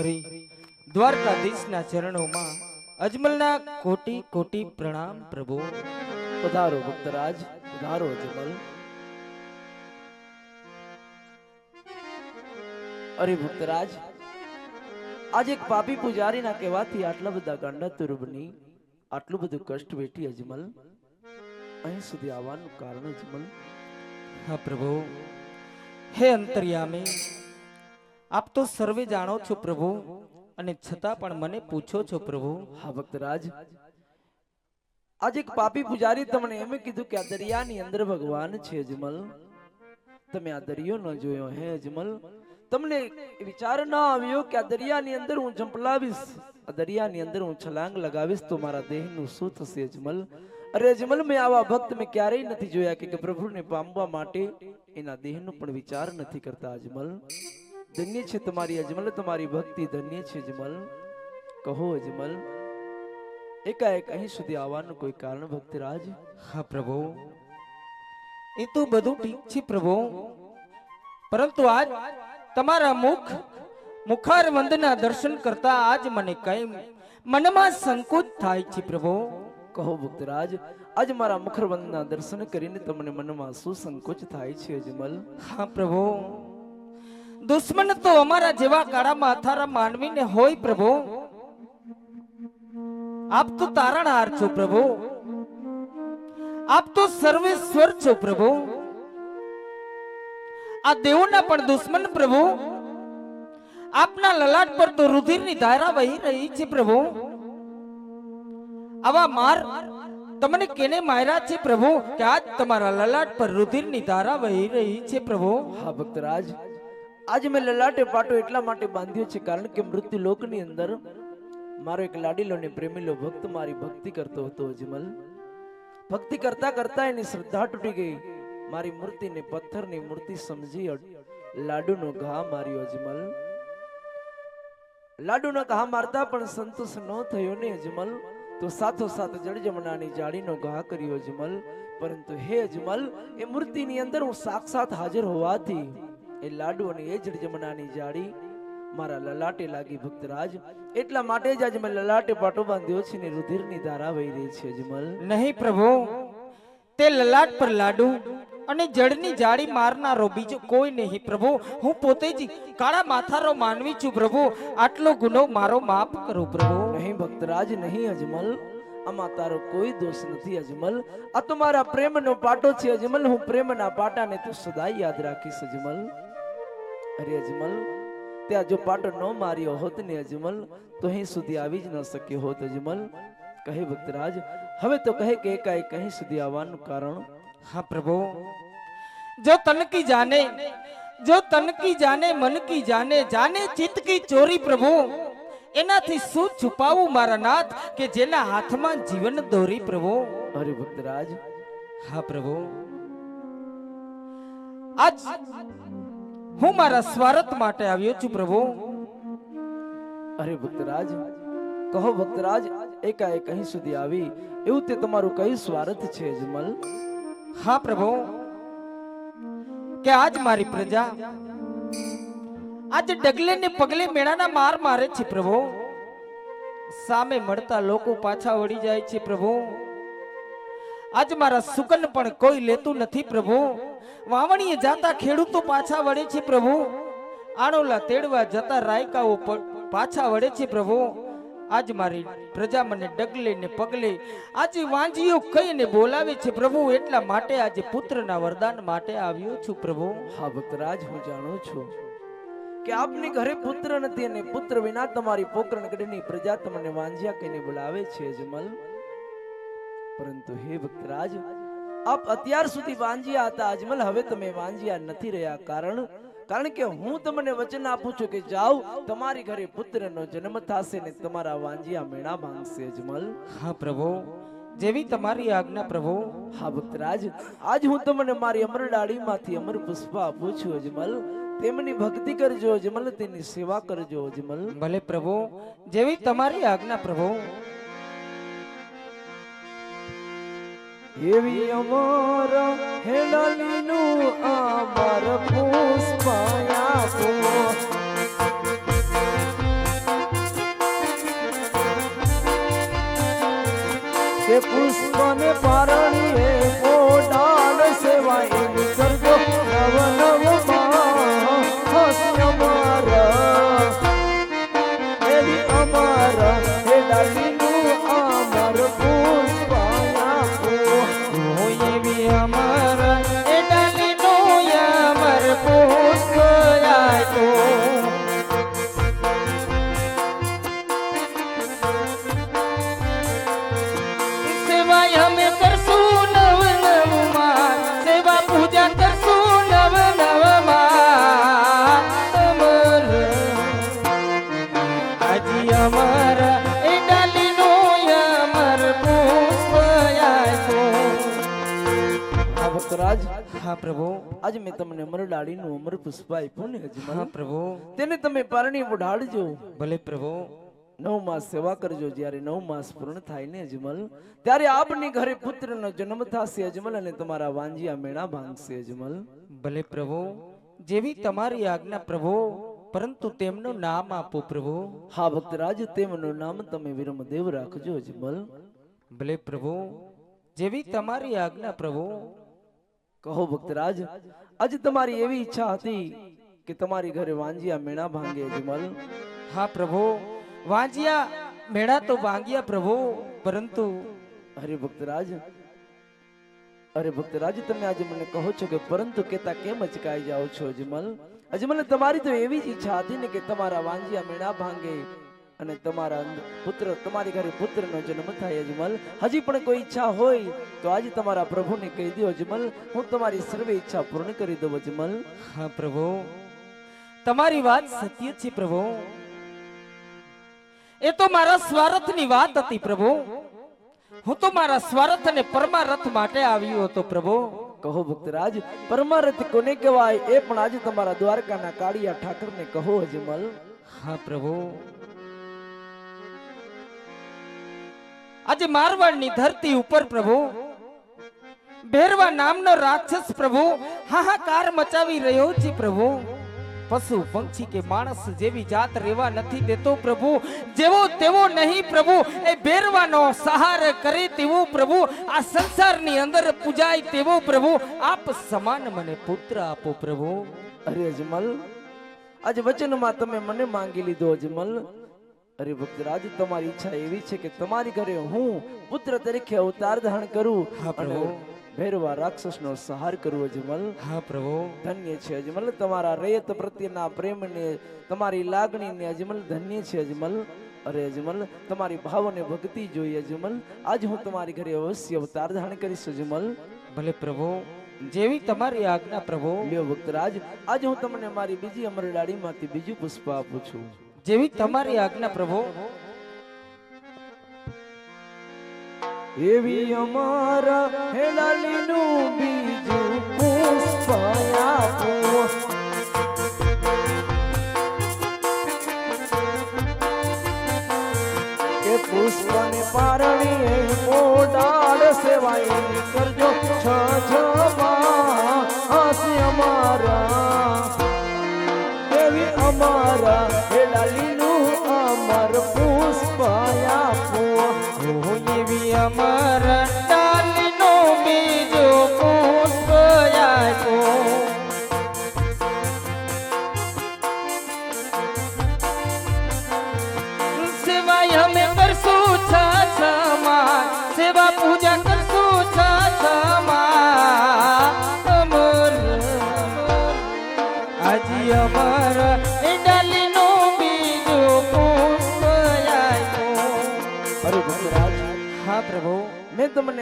અરે દ્વારકાધીશના ચરણોમાં અજમલના કોટી કોટી પ્રણામ પ્રભુ. પધારો ભક્તરાજ પધારો અજમલ. અરે ભક્તરાજ આજે એક પાપી પૂજારીના કહેવાથી આટલા બધા ગાંડા તુરબની આટલું બધું કષ્ટ વેઠી અજમલ. અહીં સુધી આવવાનું કારણ અજમલ. હા પ્રભુ. હે અંતર્યામી આપ તો સર્વે જાણો છો પ્રભુ, અને છતાં પણ મને પૂછો છો પ્રભુ. હા, ભક્તરાજ. આજે એક પાપી પૂજારી તમને એમ કીધું કે આ દરિયાની અંદર ભગવાન છે અજમલ. તમે આ દરિયો ન જોયો હે અજમલ. તમને વિચાર ન આવ્યો કે આ દરિયાની અંદર હું ઝંપલાવીશ? આ દરિયાની અંદર હું છલાંગ લગાવીશ તો મારા દેહનું શું થશે અજમલ? અરે અજમલ, મેં આવા ભક્ત મેં ક્યારેય નથી જોયા કે પ્રભુને પામવા માટે એના દેહનો પણ વિચાર નથી કરતા અજમલ. ધન્ય છે તમારી અજમલ તમારી ભક્તિ ધન્ય છે અજમલ. કહો અજમલ એકાએક અહીં સુધી આવવાનું કોઈ કારણ ભક્તરાજ? હા પ્રભુ. એ તો બધું ઠીક છે પ્રભુ. પરંતુ આજ તમારા મુખ મુખાર વંદના દર્શન કરતા આજ મને કઈ મનમાં સંકોચ થાય છે પ્રભુ. કહો ભક્તરાજ આજ મારા મુખરબંધના દર્શન કરીને તમને મનમાં શું સંકોચ થાય છે અજમલ? હા પ્રભુ. દુશ્મન તો અમારા જેવા કાળા માથારા માનવીને હોય પ્રભુ. આપ તો તારણહાર છો પ્રભુ. આપ તો સર્વેશ્વર છો પ્રભુ. આ દેવોના પણ દુશ્મન પ્રભુ. આપના લલાટ પર તો રુધિરની ધારા વહી રહી છે પ્રભુ. આવા માર તમને કેને માર્યા છે પ્રભુ? કે આજ તમારા લલાટ પર રુધિરની ધારા વહી રહી છે પ્રભુ. હા, ભક્તરાજ. આજે મેં લલાટે પાટો એટલા માટે બાંધ્યો છે, કારણ કે મૃત્યુ લોકની અંદર મારો એક લાડીલો ને પ્રેમીલો ભક્ત મારી ભક્તિ કરતો હતો અજમલ. ભક્તિ કરતા કરતા એની શ્રદ્ધા તૂટી ગઈ. મારી મૂર્તિને પથ્થરની મૂર્તિ સમજી લાડુનો ઘા માર્યો અજમલ. લાડુનો ઘા મારતા પણ સંતોષ ન થયો ને અજમલ. તો સાથો સાથ જળજમનાની જાળીનો ઘા કર્યો અજમલ. પરંતુ હે અજમલ, એ મૂર્તિની અંદર હું સાક્ષાત હાજર હોવાથી એ લાડુ અને એ જ જમનાની જાળી. મારા લલાટે લાગી ભક્તરાજ. એટલા માટે જ આજે મેં લલાટે પાટો બાંધ્યો છે ને રુધિરની ધારા વહી રહી છે અજમલ. નહીં પ્રભુ તે લલાટ પર લાડુ અને જળની જાળી મારનારો બીજો કોઈ નહીં પ્રભુ. હું પોતે જ કાળા માથારો માનવી છું પ્રભુ. આટલો ગુનો મારો માફ કરો પ્રભુ. નહીં ભક્તરાજ નહીં અજમલ. આમાં તારો કોઈ દોષ નથી અજમલ. આ તો મારા પ્રેમનો પાટો છે અજમલ. હું પ્રેમના પાટાને તું સદાય યાદ રાખીશ અજમલ. અરે અજમલ ત્યાં જો પાટો ન માર્યો હોત ને અજમલ તો અહીં સુધી આવી જ ન શક્યો હોત અજમલ. કહે ભક્તરાજ હવે તો કહે કે એકાએક અહીં સુધી આવવાનું કારણ? હા પ્રભુ. જો તનકી જાને જો તનકી જાને મન કી જાને જાને ચિતકી ચોરી પ્રભુ. એનાથી શું છુપાવું મારા નાથ કે જેના હાથમાં જીવન દોરી પ્રભુ? અરે ભક્તરાજ. હા પ્રભુ. આજ હું મારા સ્વાર્થ માટે આવ્યો છું પ્રભુ. અરે ભક્તરાજ કહો ભક્તરાજ એકાએક અહીં સુધી આવી. એવું તે તમારું કયું સ્વાર્થ છે અજમલ? હા પ્રભુ. કે આજ મારી પ્રજા આજ ડગલે ને પગલે મેળાના માર મારે છે પ્રભુ. સામે મળતા લોકો પાછા વળી જાય છે પ્રભુ. આજ મારા સુકન પણ કોઈ લેતું નથી પ્રભુ. વાવણીએ જાતા ખેડૂતો પાછા વળે છે પ્રભુ. આણોલા તેડવા જતા રાયકાઓ પાછા વળે છે પ્રભુ. આજ મારી પ્રજા મને ડગલે ને પગલે, આજે વાંજીઓ કહીને બોલાવે છે પ્રભુ. એટલા માટે આજે પુત્રના વરદાન માટે આવ્યો છું પ્રભુ. હા ભક્તરાજ હું જાણું છું કે આપની ઘરે પુત્ર નથી અને પુત્ર વિના તમારી પોકરણગઢની પ્રજા તમને વાંજ્યા કહીને બોલાવે છે, અજમલ. પરંતુ હે ભક્તરાજ આપ અત્યાર સુધી વાંજ્યા હતા. અજમલ હવે તમે વાંજ્યા નથી રહ્યા. કારણ કારણ કે હું તમને વચન આપું છું કે જાઓ તમારી ઘરે પુત્રનો જન્મ થશે ને તમારા વાંજિયા મેળા માંગશે અજમલ. હા પ્રભુ. જેવી તમારી આજ્ઞા પ્રભુ. હા પુત્રાજ આજ હું તમને મારી અમર ડાળીમાંથી અમર પુષ્પ આપું છું અજમલ. તેમની ભક્તિ કરજો અજમલ તેની સેવા કરજો અજમલ. ભલે પ્રભુ. જેવી તમારી આજ્ઞા પ્રભુ. એવી અમર હેલાલીનું અમર પુષ્પયા પો કે પુષ્પને પારા આજે મેં તમને અમર ડાળીનું અમર પુષ્પ આપ્યું ને હા પ્રભુ. તેને તમે પરણી ઉડાડજો. ભલે પ્રભુ. નવ માસ સેવા કરજો જ્યારે નવ માસ પૂર્ણ થાય ને અજમલ. ત્યારે આપની ઘરે પુત્રનો જન્મ થશે અજમલ અને તમારા વાંજિયા મેળા ભાંગશે અજમલ. ભલે પ્રભુ. જેવી તમારી આજ્ઞા પ્રભુ. પરંતુ તેમનું નામ આપો પ્રભુ. હા ભક્તરાજ તેમનું નામ તમે વિરમદેવ રાખજો અજમલ. ભલે પ્રભુ. જેવી તમારી આજ્ઞા પ્રભુ. કહો ભક્તરાજ આજે તમારી એવી ઈચ્છા હતી કે તમારી ઘરે વાંજિયા મેણા ભાંગે વિમલ હા પ્રભુ. વાંજિયા મેળા તો ભાંગ્યા પ્રભુ. પરંતુ અરે ભક્તરાજ અરે ભક્તરાજ તમે આજે મને કહો છો કે પરંતુ કેતા કેમ અચકાઈ જાઓ છો અજમલ અજમલ તમારી તો એવી જ ઈચ્છા હતી ને કે તમારા વાંજિયા મેળા ભાંગે અને તમારા પુત્ર તમારી ઘરે પુત્રનો જન્મ થાય અજમલ. હજી પણ કોઈ ઈચ્છા હોય તો આજે તમારા પ્રભુને કહી દો અજમલ હું તમારી સર્વે ઈચ્છા પૂર્ણ કરી દઉં અજમલ. હા પ્રભુ. તમારી વાત સત્ય છે પ્રભુ. એ તો મારા સ્વાર્થની વાત હતી પ્રભુ. હું તો મારા સ્વાર્થ અને પરમારથ માટે આવ્યો હતો પ્રભુ. કહો ભક્તરાજ પરમારથ કોને કહેવાય? એ પણ આજે તમારા દ્વારકાના કાળિયા ઠાકરને કહો અજમલ. હા પ્રભુ. આજે મારવાડની ધરતી ઉપર પ્રભુ. ભેરવા નામનો રાક્ષસ પ્રભુ. હાહાકાર મચાવી રહ્યો છે પ્રભુ. પશુ પંક્ષી કે માણસ જેવી જાત રેવા નથી દેતો પ્રભુ. જેવો તેવો નહીં પ્રભુ. એ ભેરવાનો સહાર કરે તેવો પ્રભુ. આ સંસારની અંદર પૂજાય તેવો પ્રભુ. આપ સમાન મને પુત્ર આપો પ્રભુ. અરે અજમલ, આજ વચનમાં તમે મને માંગી લીધો અજમલ. અરે ભક્તરાજ તમારી ઈચ્છા એવી છે કે તમારી ઘરે હું પુત્ર તરીકે અવતાર ધારણ કરું અને. ભૈરવા રાક્ષસનો સહાર કરું અજમલ. હા પ્રભુ. ધન્ય છે અજમલ. તમારા રેત પ્રત્યેના પ્રેમને તમારી લાગણીને અજમલ ધન્ય છે અજમલ. અરે અજમલ તમારી ભાવ અને ભક્તિ જોઈએ અજમલ. આજ હું તમારી ઘરે અવશ્ય અવતાર ધારણ કરીશ અજમલ. ભલે પ્રભુ. જેવી તમારી આજ્ઞા પ્રભુ. લ્યો ભક્તરાજ આજે હું તમને મારી બીજી અમરડાળીમાંથી બીજું પુષ્પ આપું છું. જેવી તમારી આજ્ઞા પ્રભુ. એવી અમારા હેલાલીનું બીજું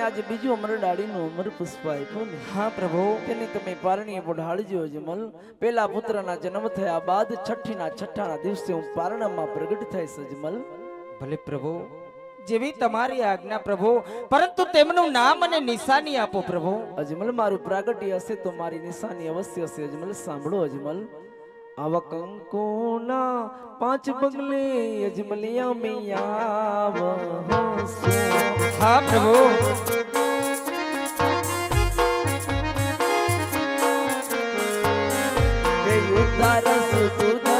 આજે બીજું અમર ડાળીનું અમર પુષ્પ આપ્યું ને. હા પ્રભુ. તેને તમે પારણીએ પઢાળજો જમલ પેલા પુત્રના જન્મ થયા બાદ છઠ્ઠીના છઠ્ઠાના દિવસે હું પારણામાં પ્રગટ થઈશ અજમલ. ભલે પ્રભુ. જેવી તમારી આજ્ઞા પ્રભુ. પરંતુ તેમનું નામ અને નિશાની આપો પ્રભુ. અજમલ મારું પ્રાગટ્ય હશે તો મારી નિશાની અવશ્ય હશે અજમલ. સાંભળો અજમલ. આવા કંકોના પાંચ બંગલે અજમલિયા મિયાવ હા પ્રભુ. ઉદ્ધાર સુધારી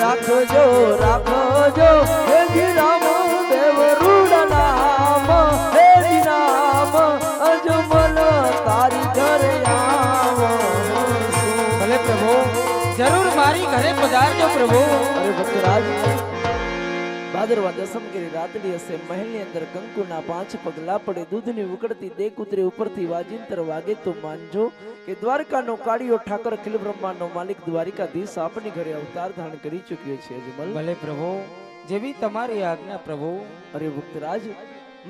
રાખજો રાખજો. હે રામ દેવ રૂડ નામ હે રામ અજમલ તારી ઘરે આવો ભલે પ્રભુ જરૂર મારી ઘરે પધારજો પ્રભુ. અરે ભક્તરાજ ભાદરવા દસમગીરી રાતડી હશે મહેલની અંદર કંકુના પાંચ પગલા પડે દૂધની ઉકળતી દે કૂતરી ઉપરથી વાજિંતર વાગે તો માનજો કે દ્વારકાનો કાળિયો ઠાકર અખિલ બ્રહ્માંડનો માલિક દ્વારિકાધીશ આપની ઘરે અવતાર ધારણ કરી ચૂક્યો છે અજમલ. ભલે પ્રભુ જેવી તમારી આજ્ઞા પ્રભુ. અરે ભક્તરાજ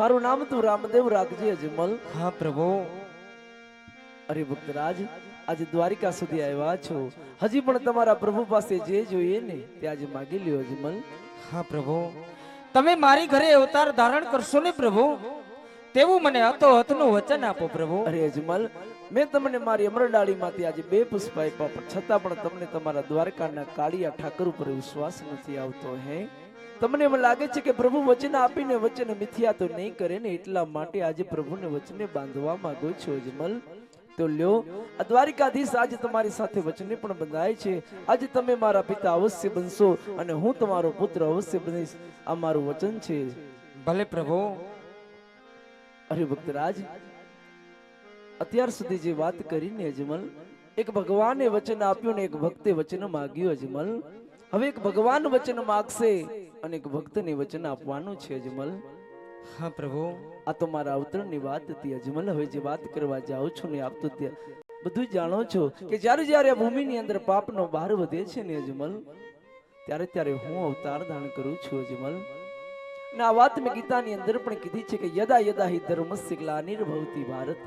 મારું નામ તું રામદેવ રાખજે અજમલ. હા પ્રભુ. અરે ભક્તરાજ આજે દ્વારિકા સુધી આવ્યા છો. હજી પણ તમારા પ્રભુ પાસે જે જોઈએ ને તે આજે માગી લ્યો અજમલ. હા, પ્રભુ. તમે મારી ઘરે અવતાર ધારણ કરશો ને, પ્રભુ? તેવું મને હતો હતનું વચન આપો, પ્રભુ. અરે અજમલ, મેં તમને મારી અમરડાળીમાંથી આજે બે પુષ્પ આપ્યા, પણ છતાં પણ તમને તમારા દ્વારકાના કાળિયા ઠાકર ઉપર વિશ્વાસ નથી આવતો, હે? તમને એમ લાગે છે કે પ્રભુ વચન આપીને વચન મિથ્યા તો નહીં કરે ને, એટલા માટે આજે પ્રભુને વચને બાંધવા માંગો છો, અજમલ. તો લ્યો. આ દ્વારિકાધીશ આજે તમારી સાથે વચને પણ બંધાય છે. આજે તમે મારા પિતા અવશ્ય બનશો અને હું તમારો પુત્ર અવશ્ય બનીશ. આ મારું વચન છે. ભલે પ્રભુ. અરે ભક્તરાજ અત્યાર સુધી જે વાત કરીને અજમલ એક ભગવાને વચન આપ્યું ને એક ભક્તે વચન માગ્યું અજમલ. હવે એક ભગવાન વચન માગશે અને એક ભક્તને વચન આપવાનું છે અજમલ. હા, પ્રભુ. આ તો મારા અવતરણની વાત હતી. અજમલ હવે જે વાત કરવા જાઉં છું ને આપતો ત્યાં બધું જાણો છો કે જ્યારે જ્યારે આ ભૂમિની અંદર પાપનો ભાર વધે છે ને, અજમલ, ત્યારે ત્યારે હું અવતાર ધારણ કરું છું, અજમલ. આ વાત મેં ગીતાની અંદર પણ કીધી છે કે યદા યદા હિ ધર્મસ્ય ગ્લાનિર્ભવતિ ભારત.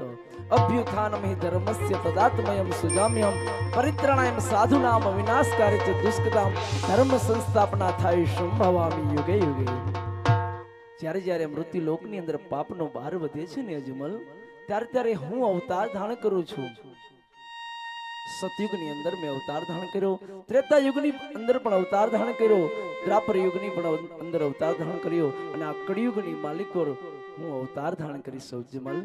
અભ્યુત્થાનમ હિ ધર્મસ્ય તદાત્મયમ સુજામ્યમ પરિત્રણાયમ સાધુનામ વિનાશકારે ચ દુષ્કૃતામ ધર્મ સંસ્થાપના થાય સંભવામી યુગે યુગે. જ્યારે જ્યારે મૃત્યુ લોકની અંદર પાપનો ભાર વધે છે ને અજમલ, ત્યારે ત્યારે હું અવતાર ધારણ કરું છું. સતયુગની અંદર મેં અવતાર ધારણ કર્યો ત્રેતા યુગની અંદર પણ અવતાર ધારણ કર્યો દ્રાપર યુગની પણ અંદર અવતાર ધારણ કર્યો અને આ કળિયુગની માલિકો હું અવતાર ધારણ કરીશ અજમલ.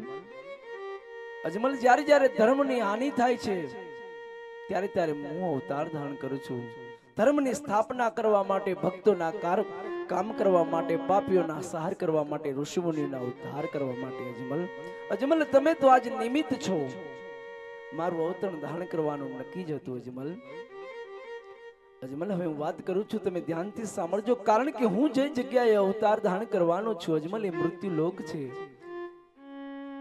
અજમલ, જ્યારે જ્યારે ધર્મની હાનિ થાય છે, ત્યારે ત્યારે હું અવતાર ધારણ કરું છું. ધર્મની સ્થાપના કરવા માટે ભક્તોના કાર કામ કરવા માટે, પાપીઓના સહાર કરવા માટે ઋષિમુનિના ઉદ્ધાર કરવા માટે, અજમલ. અજમલ, તમે તો આજ નિમિત્ત છો. મારું અવતરણ ધારણ કરવાનું નક્કી જ હતું, અજમલ. અજમલ, હવે હું વાત કરું છું, તમે ધ્યાનથી સાંભળજો, કારણ કે હું જે જગ્યાએ અવતાર ધારણ કરવાનો છું, અજમલ, એ મૃત્યુ લોક છે.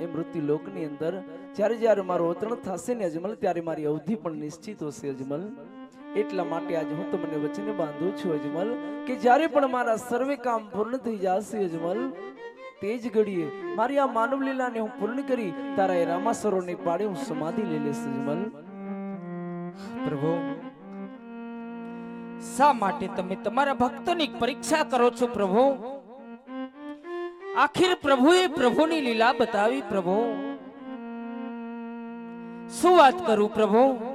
એ મૃત્યુ લોકની અંદર, જ્યારે જ્યારે મારું અવતરણ થશે ને, અજમલ, ત્યારે મારી અવધિ પણ નિશ્ચિત હશે, અજમલ. એટલા માટે આજે હું તમને વચને બાંધું છું, અજમલ, કે જ્યારે પણ મારા સર્વે કામ પૂર્ણ થઈ જશે, અજમલ, તે ઘડીએ મારી આ માનવ લીલાને હું પૂર્ણ કરી તારા એ રામાસરોને પાડે હું સમાધિ લઈ લઈશ, અજમલ. પ્રભુ, શા માટે તમે તમારા ભક્તની પરીક્ષા કરો છો, પ્રભુ? આખિર પ્રભુએ પ્રભુની લીલા બતાવી, પ્રભુ. શું વાત કરું, પ્રભુ?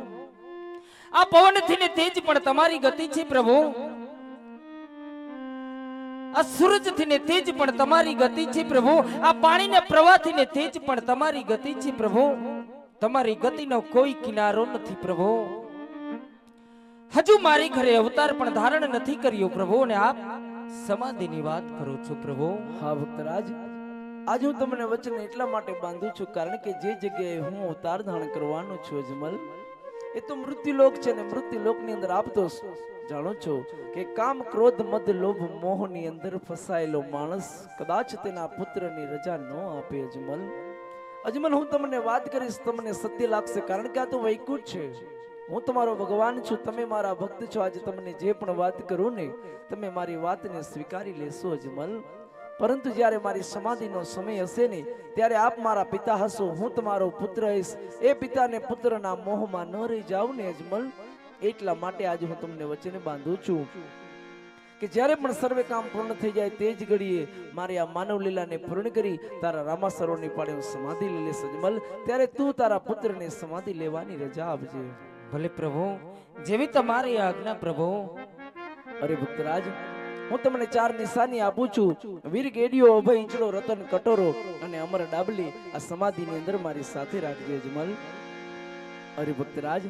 આ પવનથી ને તેજ પણ તમારી ગતિ છે, પ્રભુ. આ સૂરજથી ને તેજ પણ તમારી ગતિ છે, પ્રભુ. આ પાણીના પ્રવાહથી ને તેજ પણ તમારી ગતિ છે, પ્રભુ. તમારી ગતિનો કોઈ કિનારો નથી, પ્રભુ. હજુ મારી ઘરે અવતાર પણ ધારણ નથી કર્યો, પ્રભુ, અને આપ સમાધિની વાત કરો છો, પ્રભુ. હા, ભક્તરાજ. આજ હું તમને વચન એટલા માટે બાંધું છું, કારણ કે જે જગ્યાએ હું અવતાર ધારણ કરવાનો છું અજમલ એ તો મૃત્યુલોક છે ને મૃત્યુલોકની અંદર આપતો જાણો છો કે કામ ક્રોધ મદ લોભ મોહની અંદર ફસાયેલો માણસ કદાચ તેના પુત્રની રજા ન આપે અજમલ. અજમલ, હું તમને વાત કરીશ, તમને સત્ય લાગશે, કારણ કે આ તો વૈકુંઠ છે. હું તમારો ભગવાન છું, તમે મારા ભક્ત છો, આજે તમને જે પણ વાત કરું ને, તમે મારી વાતને સ્વીકારી લેશો અજમલ. પરંતુ જ્યારે મારી સમાધિનો સમય હશે ને ત્યારે આપ મારા પિતા હશો હું તમારો પુત્ર હઈશ. એ પિતાને પુત્રના મોહમાં ન રહી જાઉં ને અજમલ. એટલા માટે આજે હું તમને વચને બાંધું છું કે જ્યારે પણ સર્વે કામ પૂર્ણ થઈ જાય તે જ ઘડીએ મારી આ માનવ લીલાને પૂર્ણ કરી તારા રામાસરોની પાડે હું સમાધિ લઈ લઈશ અજમલ. ત્યારે તું તારા પુત્રને સમાધિ લેવાની રજા આપજે. ભલે પ્રભુ જેવી તમારી આજ્ઞા પ્રભુ. અરે ભક્તરાજ હું તમને ચાર નિશાની આપું છું. વીર ગેડિયો અભય ઇંચડો રતન કટોરો અને અમર ડાબલી. આ સમાધિની અંદર મારી સાથે રાખજો અજમલ. હરિભક્તરાજ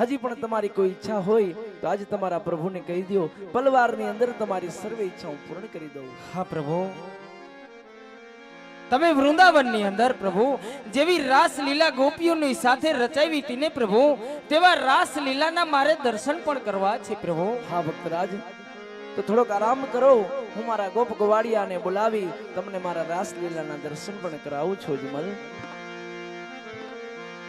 હજી પણ તમારી કોઈ ઈચ્છા હોય તો આજે તમારા પ્રભુને કહી દો પલવારની અંદર તમારી સર્વે ઈચ્છા હું પૂર્ણ કરી દઉં. હા પ્રભુ. તમે વૃંદાવનની અંદર પ્રભુ જેવી રાસલીલા ગોપીઓની સાથે રચાવી હતી ને પ્રભુ તેવા રાસલીલાના મારે દર્શન પણ કરવા છે પ્રભુ. હા ભક્તરાજ તો થોડોક આરામ કરો. હું મારા ગોપ ગોવાડિયાને બોલાવી તમને મારા રાસલીલાના દર્શન પણ કરાવું છું જમલ